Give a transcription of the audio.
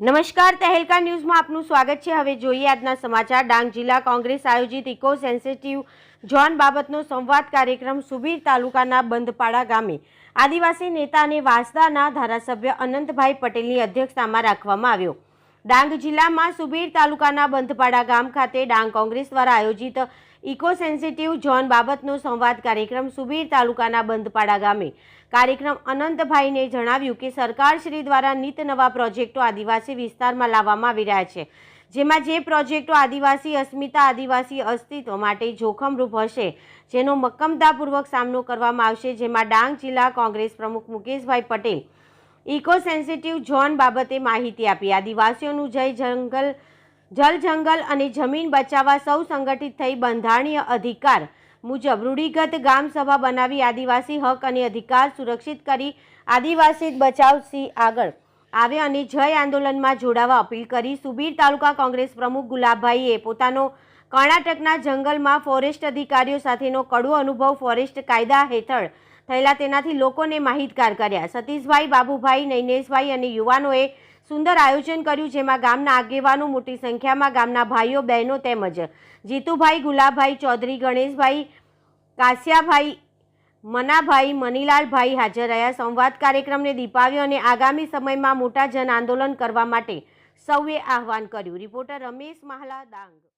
નમસ્કાર, તહેલકા ન્યૂઝમાં આપનું સ્વાગત છે. હવે જોઈએ આજના સમાચાર. ડાંગ જિલ્લા કોંગ્રેસ આયોજિત ઇકો સેન્સિટિવ ઝોન બાબતનો સંવાદ કાર્યક્રમ સુબીર તાલુકાના બંધપાડા ગામે. આદિવાસી નેતા અને વાંસદાના ધારાસભ્ય અનંતભાઈ પટેલની અધ્યક્ષતામાં રાખવામાં આવ્યો. ડાંગ જિલ્લામાં સુબીર તાલુકાના બંધપાડા ગામ ખાતે ડાંગ કોંગ્રેસ દ્વારા આયોજિત ઇકો સેન્સિટિવ ઝોન બાબતનો સંવાદ કાર્યક્રમ સુબીર તાલુકાના બંધપાડા ગામે. કાર્યક્રમ અનંતભાઈને જણાવ્યું કે સરકારશ્રી દ્વારા નિત નવા પ્રોજેક્ટો આદિવાસી વિસ્તારમાં લાવવામાં આવી રહ્યા છે, જેમાં જે પ્રોજેક્ટો આદિવાસી અસ્મિતા આદિવાસી અસ્તિત્વ માટે જોખમરૂપ હશે, જેનો મક્કમતાપૂર્વક સામનો કરવામાં આવશે, જેમાં ડાંગ જિલ્લા કોંગ્રેસ પ્રમુખ Mukeshbhai Patel eco sensitive zone બાબતે માહિતી આપી. આદિવાસીઓનું જય જંગલ, જલ જંગલ અને જમીન બચાવવા સૌ સંગઠિત થઈ બંધારણીય અધિકાર મુજબ રૂઢિગત ગામ સભા બનાવી આદિવાસી હક અને અધિકાર સુરક્ષિત કરી આદિવાસી બચાવ સિંહ આગળ આવે અને જય આંદોલનમાં જોડાવા અપીલ કરી. સુબીર તાલુકા કોંગ્રેસ પ્રમુખ ગુલાબભાઈએ પોતાનો કર્ણાટકના જંગલમાં ફોરેસ્ટ અધિકારીઓ સાથેનો કડવો અનુભવ ફોરેસ્ટ કાયદા હેઠળ થયેલા તેનાથી લોકોને માહિતગાર કર્યા. સતીશભાઈ, બાબુભાઈ, નૈનેશભાઈ અને યુવાનોએ સુંદર આયોજન કર્યું, જેમાં ગામના આગેવાનો મોટી સંખ્યામાં ગામના ભાઈઓ, બહેનો તેમજ જીતુભાઈ, ગુલાબભાઈ ચૌધરી, ગણેશભાઈ, કાસિયાભાઈ, મનાભાઈ, મનીલાલભાઈ હાજર રહ્યા. સંવાદ કાર્યક્રમને દીપાવ્યો અને આગામી સમયમાં મોટા જન આંદોલન કરવા માટે સૌએ આહવાન કર્યું. રિપોર્ટર રમેશ મહાલા, ડાંગ.